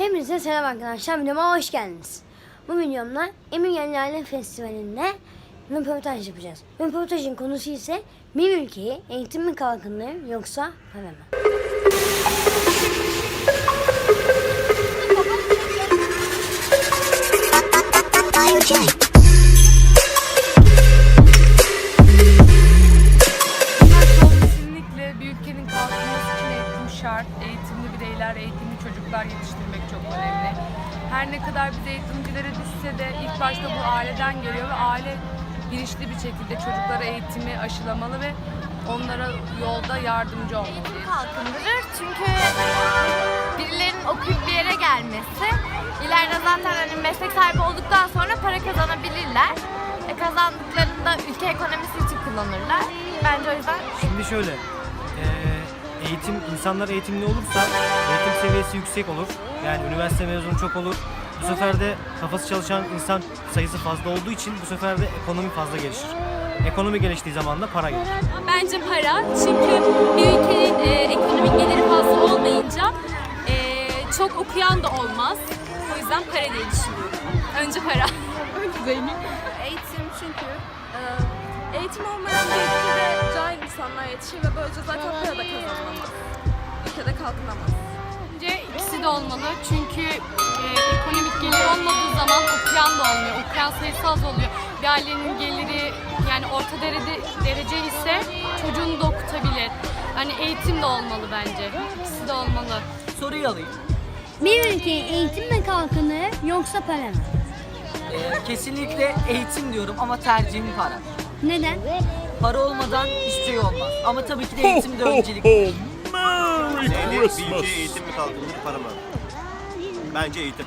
Hepinize selam arkadaşlar. Videoma hoş geldiniz. Bu videomda Emin Yerlerle Festivali'nde röportaj yapacağız. Röportajın konusu ise bir ülkeyi eğitim mi kalkınır yoksa para mı? Eğitim şart. Eğitimli bireyler, eğitimli çocuklar yetiştirmek çok önemli. Her ne kadar biz eğitimcilere düşse de ilk başta bu aileden geliyor ve aile bilinçli bir şekilde çocuklara eğitimi aşılamalı ve onlara yolda yardımcı olmalı diye kalkındırır. Çünkü birilerinin okuyup bir yere gelmesi ileride zaten hani meslek sahibi olduktan sonra para kazanabilirler. E kazandıklarında ülke ekonomisi için kullanırlar. Bence o yüzden Şimdi şöyle, eee, eğitim, insanlar eğitimli olursa eğitim seviyesi yüksek olur. Yani üniversite mezunu çok olur. Bu sefer de kafası çalışan insan sayısı fazla olduğu için bu sefer de ekonomi fazla gelişir. Ekonomi geliştiği zaman da para gelir. Bence para. Çünkü bir ülkenin e, ekonomik geliri fazla olmayınca e, çok okuyan da olmaz. O yüzden para diye düşünüyorum. Önce para. Eğitim çünkü e, eğitim olmayan bir ülkede cahil insanlar yetişir ve böylece zaten para da kazanılamaz. Ülkede kalkınamaz. De olmalı. Çünkü e, ekonomik gelir olmadığı zaman okuyan da olmuyor. Okuyan sayısı az oluyor. Bir ailenin geliri yani orta derece, derece ise çocuğunu da okutabilir. Yani eğitim de olmalı bence. İkisi de olmalı. Soruyu alayım. Bir ülkeyi eğitim mi kalkınır yoksa para mı? Ee, kesinlikle eğitim diyorum ama tercihim para. Neden? Para olmadan hiçbir şey olmaz. Ama tabii ki de eğitim de öncelik. Sence bir ülkeye eğitim mi kalkınır, para mı? Bence eğitim.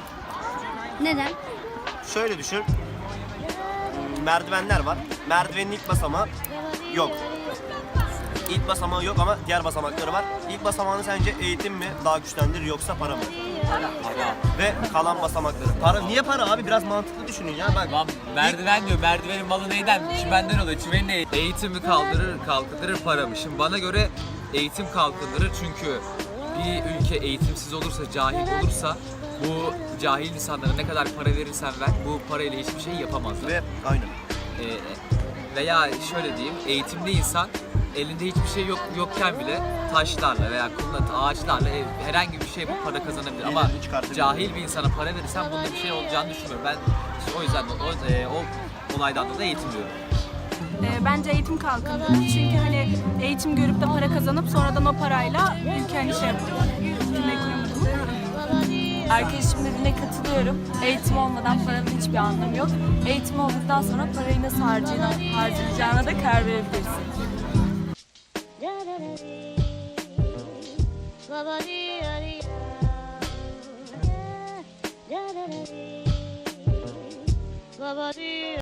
Neden? Şöyle düşün. Merdivenler var. Merdivenin ilk basamağı yok. İlk basamağı yok ama diğer basamakları var. İlk basamağını sence eğitim mi daha güçlendirir yoksa para mı? Para. Ve kalan basamakları. Para niye para abi? Biraz mantıklı düşünün ya. Bak. Lan merdiven diyor. Merdivenin malı neyden? Çimenden oluyor. Çimenin? Eğitimi kaldırır, kalkındırır para mı? Şimdi bana göre eğitim kalkındırır çünkü bir ülke eğitimsiz olursa, cahil olursa bu cahil insanlara ne kadar para verirsen ver bu parayla hiçbir şey yapamazlar. Ve aynen. Ee, veya şöyle diyeyim, eğitimli insan elinde hiçbir şey yok yokken bile taşlarla veya kumla, ağaçlarla herhangi bir şey bu para kazanabilir. Ama cahil bir insana para verirsen bunda bir şey olacağını düşünmüyorum. Ben işte o yüzden de o, e, o olaydan dolayı eğitim diyorum. E, bence eğitim kalkınır. Çünkü hani eğitim görüp de para kazanıp sonradan o parayla ülke hani şey yapıyor. Arkadaşım dediğine katılıyorum. Eğitim olmadan paranın hiçbir anlamı yok. Eğitim olduktan sonra parayı nasıl harcayacağına, harcayacağına da karar verebilirsin.